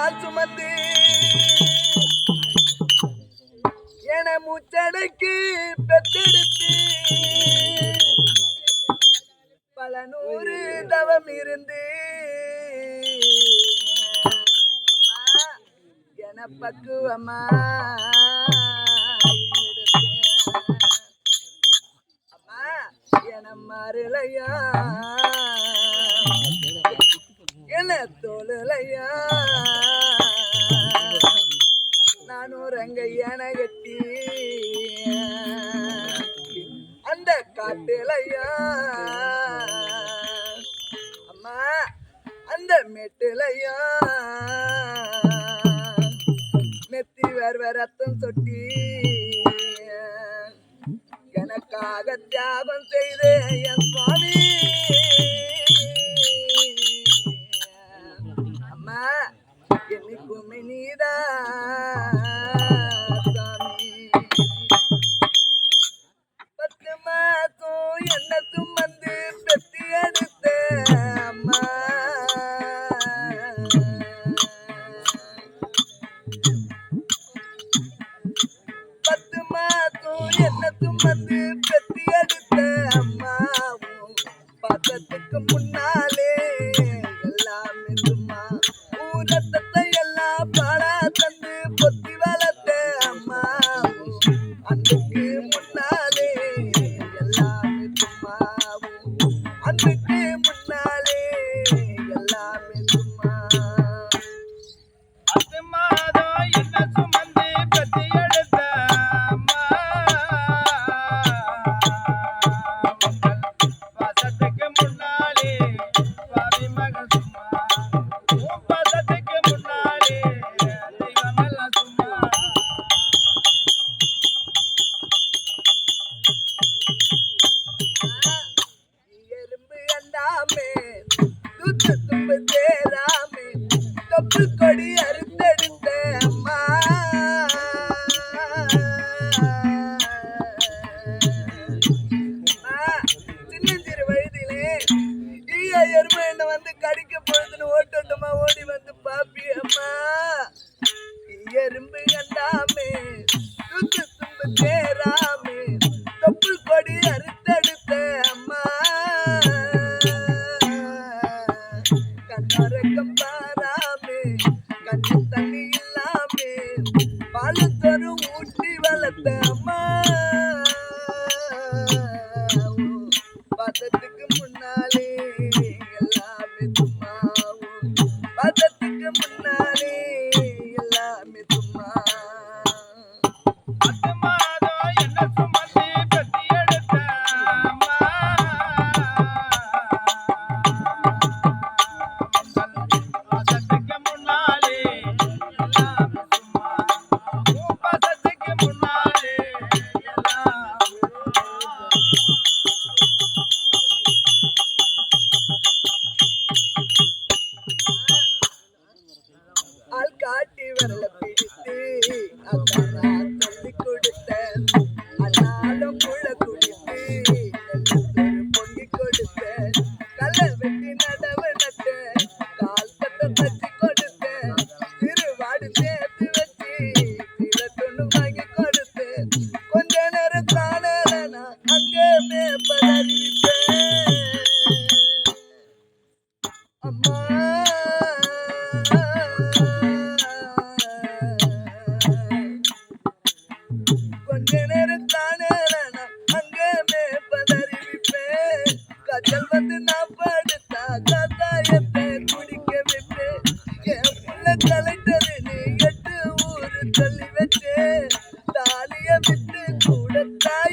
நான் சுமந்து என மூச்சடைக்கு பெற்றெடுத்து பல நூறு தவம் இருந்து என பக்குவமா அம்மா என மருளையா என தோலையா ஐயா. அம்மா அந்த மெட்டிலையா நெத்தி வேர்வ ரத்தம் சொட்டி. எனக்காக தியாகம் செய்தே என் சுவாமி. அம்மா என்னைக்குமே நீதான். எண்ணத்தும் வந்து தூக்க தும்பு தொப்பு கொடியா ಕಾಣ್ತಾ ಬರ್ತಾರೆ love.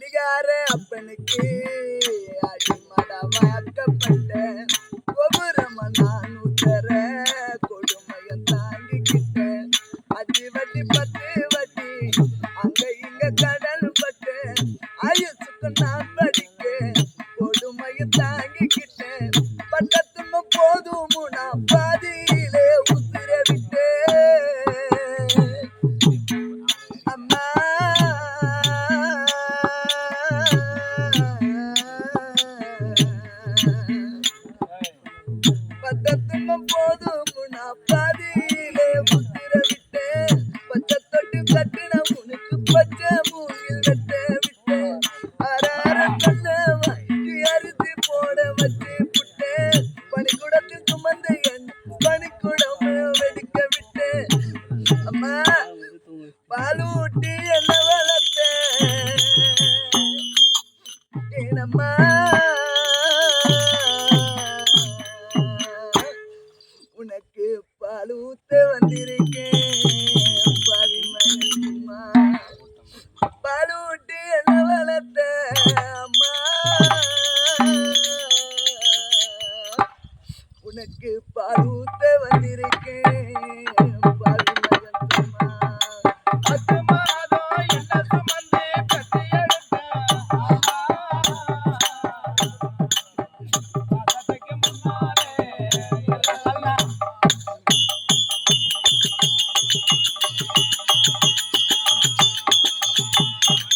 குடிகார அப்பனுக்கு அடிமட மயக்கப்பட்ட கோபுரம் நான் உத்தர கொடுமைய தாங்கிக்கிட்ட. அஞ்சு வட்டி பத்து வட்டி அங்க இங்க கடல் பட்டு ஆயுசுக்கு நான் சுத்த வந்திருக்கேன். பாவி மனசுமா பாலூட்டு என்ன வளர்த்த? அம்மா. உனக்கு பாலூத்த வந்திருக்கேன்.